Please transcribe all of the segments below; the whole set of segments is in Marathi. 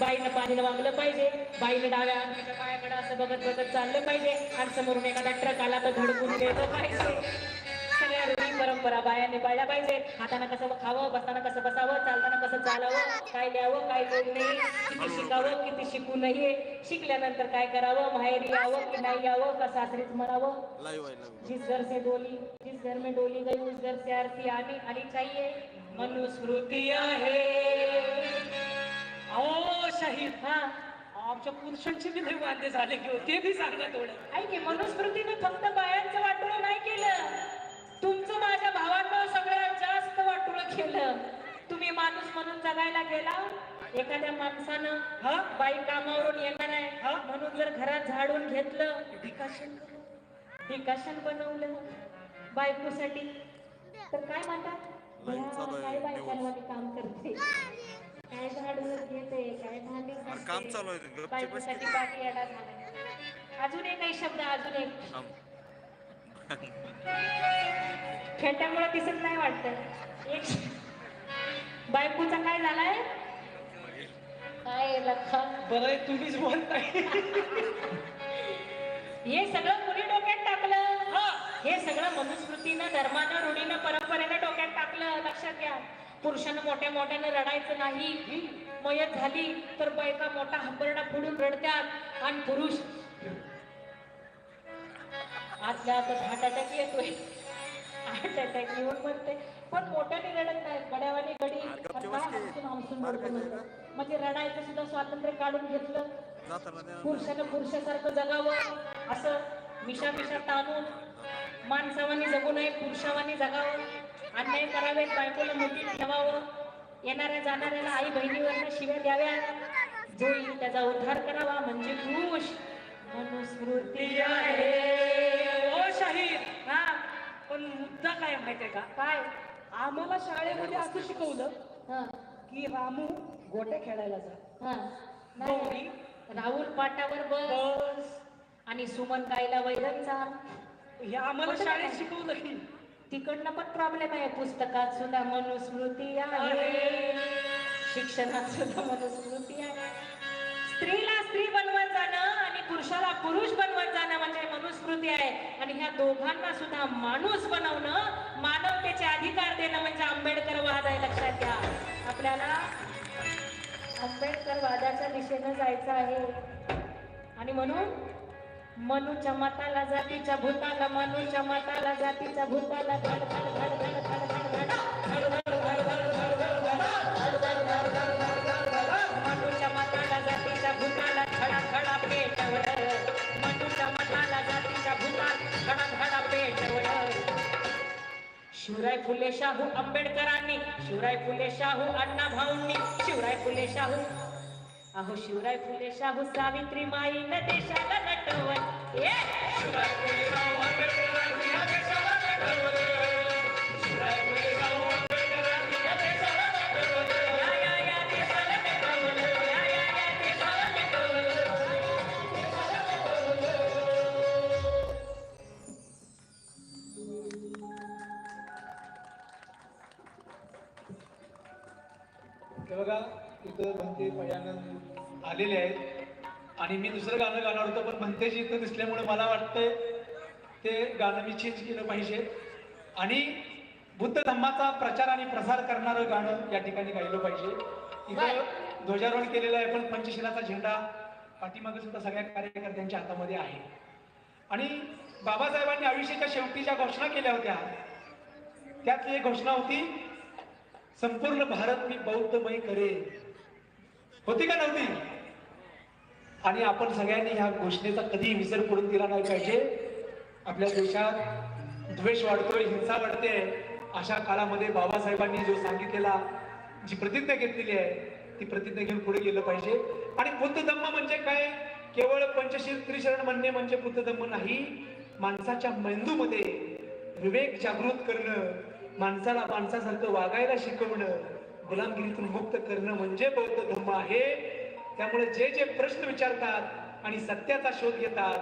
बाईनं पाणीला वागलं पाहिजे. बाईनं डाव्या अंगाच्या पायाकडे असं बघत बघत चाललं पाहिजे. आणि समोरून एखादा ट्रक आला तर धडकून गेलं पाहिजे. सगळ्या रूढी परंपरा बायाने पाळल्या पाहिजे. हाताने कसं खावं बसताना कसं बसावं चालताना कसं चालावं काय लिहावं काय लिहू नये किती शिकावं किती शिकू नये. शिकल्यानंतर काय करावं माहेरी यावं की नाही यावं का सासरीच म्हणावं? जिस घर से डोली जिस घर में डोली गई उस घर से आरती आनी आनी चाहिए। मनुस्मृती आहे अहो शाहीर हा. आमच्या पुरुषांचे बी लय वाद्य झाले की हो, ते बी सांगा थोडं. ऐक की मनुस्मृतीने फक्त बायांचं वाटोळं नाही केलं. तुमचं माझ्या भावानं सगळ्यात जास्त वाटोळं केलं. तुम्ही माणूस म्हणून जगायला गेला. एखाद्या माणसानं हा? बाई कामावरून येणार आहे. हा? म्हणून जर घरात झाडून घेतलं डिकाशन करू. डिकाशन बनवलं. बायकोसाठी. तर काय म्हणतात? Line "या, चालू आहे, काय news." बायकांमध्ये काम करते. काय घेते काय भांडी. काम चालू आहे, बायकोसाठी बाकी येणार झाला अजून एक काही शब्द अजून एक. थांब. खेट्यामुळे दिसत नाही वाटत. एक. बायकोचा काय झालाय? काय लखा बरं आहे, तुम्हीच बोलताय. हे सगळं कुणी डोक्यात टाकलं? हा. हे सगळं मनुस्मृतीनं धर्मानं रूढीनं परंपरेनं डोक्यात टाकलं? लक्षात घ्या. पुरुषानं मोठ्या मोठ्यानं रडायचं नाही. मयत झाली तर बायका मोठा हंबरडा फोडून रडतात आणि पुरुष आतल्या आतच हार्ट अटॅक येतोय. हार्ट अटॅक येऊन म्हणते पण मोठ्याने रडत नाही गड्यावानी गडी. म्हणजे रडायचं सुद्धा स्वातंत्र्य काढून घेतलं. पुरुषानं पुरुषासारखं जगावं. असं मिशा मिशा ताणून माणसावानी जगू नये पुरुषावानी जगावं अन्याय करावेत बायकोला मोठी ठेवावं येणाऱ्या जाणाऱ्याला आई बहिणीवरनं शिव्या द्याव्या. जो येईल त्याचा उद्धार करावा. म्हणजे पुरुष मनुस्मृती आहे. ओ शाहीर! हा पण मुद्दा काय माहितीये का? काय? आम्हाला शाळेमध्ये असं शिकवलं हा. की रामू गोट्या खेळायला जा. हा. गौरी. नाही. राहुल पाटावर बस. बस. आणि सुमन गायला वैरणचा हे आम्हाला कुठं शाळेत? शिकवलं की. तिकडनं पण प्रॉब्लेम आहे पुस्तकात सुद्धा मनुस्मृती आहे. शिक्षणात सुद्धा मनुस्मृती आहे. स्त्रीला स्त्री बनवत जाणं आणि पुरुषाला पुरुष बनवत जाणं म्हणजे मनुस्मृती आहे. आणि ह्या दोघांना सुद्धा माणूस बनवणं मानवतेचे अधिकार देणं म्हणजे आंबेडकर वाद आहे. लक्षात घ्या. आपल्याला आंबेडकर वादाच्या दिशेनं जायचं आहे. आणि म्हणून मनुच्या मताला जातीच्या भूताला मनुच्या मताला जातीच्या भूताला जातीच्या खडा जातीच्या खडा शिवराय फुले शाहू आंबेडकरांनी शिवराय फुले शाहू अण्णा भाऊंनी शिवराय फुले शाहू अहो शिवराय फुले शाहू सावित्री माईनं देशाला नटवलं शिवराय फुले शाहू आंबेडकरांनी या देशाला नटवलं. शिवराय फुले शाहू आंबेडकरांनी या देशाला या, या, या देशाला या, या, या देशाला हे बघा इथं म्हणते पहिल्यांदा आलेले आहेत. आणि मी दुसरं गाणं गाणार होतं पण म्हणतेच इथं दिसल्यामुळे मला वाटतंय ते गाणं मी चेंज केलं पाहिजे. आणि बुद्ध धम्माचा प्रचार आणि प्रसार करणारं गाणं या ठिकाणी गायलं पाहिजे. इथं ध्वजारोहण केलेलं आहे पण पंचशिलाचा झेंडा पाठीमागे सुद्धा सगळ्या कार्यकर्त्यांच्या हातामध्ये आहे. आणि बाबासाहेबांनी आयुष्याच्या शेवटी ज्या घोषणा केल्या होत्या त्यातली एक घोषणा होती संपूर्ण भारत मी बौद्धमय करेन. होती का नव्हती? आणि आपण सगळ्यांनी ह्या घोषणेचा कधीही विसर करून दिला नाही पाहिजे. आपल्या देशात द्वेष वाढतोय हिंसा वाढते. अशा काळामध्ये बाबासाहेबांनी जो सांगितलेला जी प्रतिज्ञा घेतलेली आहे ती प्रतिज्ञा घेऊन पुढे गेलं पाहिजे. आणि बुद्ध धम्म म्हणजे काय? केवळ पंचशील त्रिशरण म्हणणे म्हणजे बुद्ध धम्म नाही. माणसाच्या मेंदूमध्ये विवेक जागृत करणं माणसाला माणसासारखं वागायला शिकवणं गुलामगिरीतून मुक्त करणं म्हणजे बौद्ध धर्म आहे. त्यामुळे जे जे प्रश्न विचारतात आणि सत्याचा शोध घेतात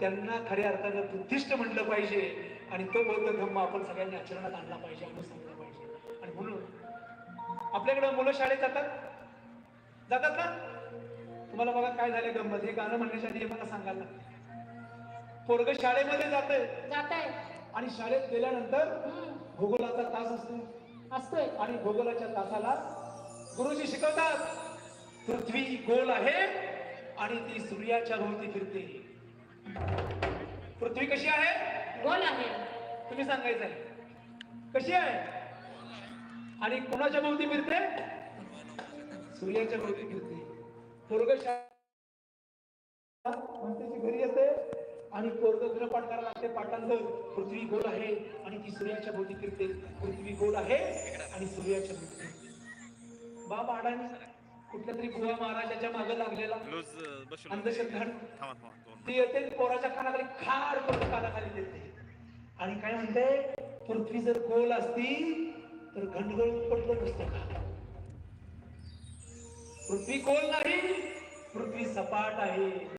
त्यांना खऱ्या अर्थानं बुद्धिस्ट म्हणलं पाहिजे. आणि तो बौद्ध धर्म आपण सगळ्यांनी आचरणात आणला पाहिजे अनुसरला पाहिजे. आणि म्हणून आपल्याकडे मुलं शाळेत जातात? जातात ना? तुम्हाला बघा काय झालं गंमत. हे गाणं म्हणण्याच्या आधी मला सांगायला. पोरग शाळेमध्ये जाते जात आहे आणि शाळेत गेल्यानंतर भूगोलाचा तास असतो. असतोय. आणि भूगोलाच्या तासाला गुरुजी शिकवतात. पृथ्वी गोल आहे आणि ती सूर्याच्या भोवती फिरते. पृथ्वी कशी आहे? गोल आहे. तुम्ही सांगायचं आहे कशी आहे? आणि कोणाच्या भोवती फिरते? सूर्याच्या भोवती फिरते. पोरग घरी येते आणि पोरग गृहपाठ करायला लागते. पाठांतर पृथ्वी गोल आहे आणि ती सूर्याच्या भोवती फिरते. पृथ्वी गोल आहे आणि सूर्याच्या भोवती फिरते. बाबा अडाणी. कुठल्या तरी बुवा महाराजाच्या मागे लागलेला. लूज बसून. अंधश्रद्धा थांबा थांबा दोन ती येते पोराच्या कानाखाली खाड करून कानाखाली देते. आणि काय म्हणते? पृथ्वी जर गोल असती तर घंडगळून पडलं नसतं का? पृथ्वी गोल नाही पृथ्वी सपाट आहे.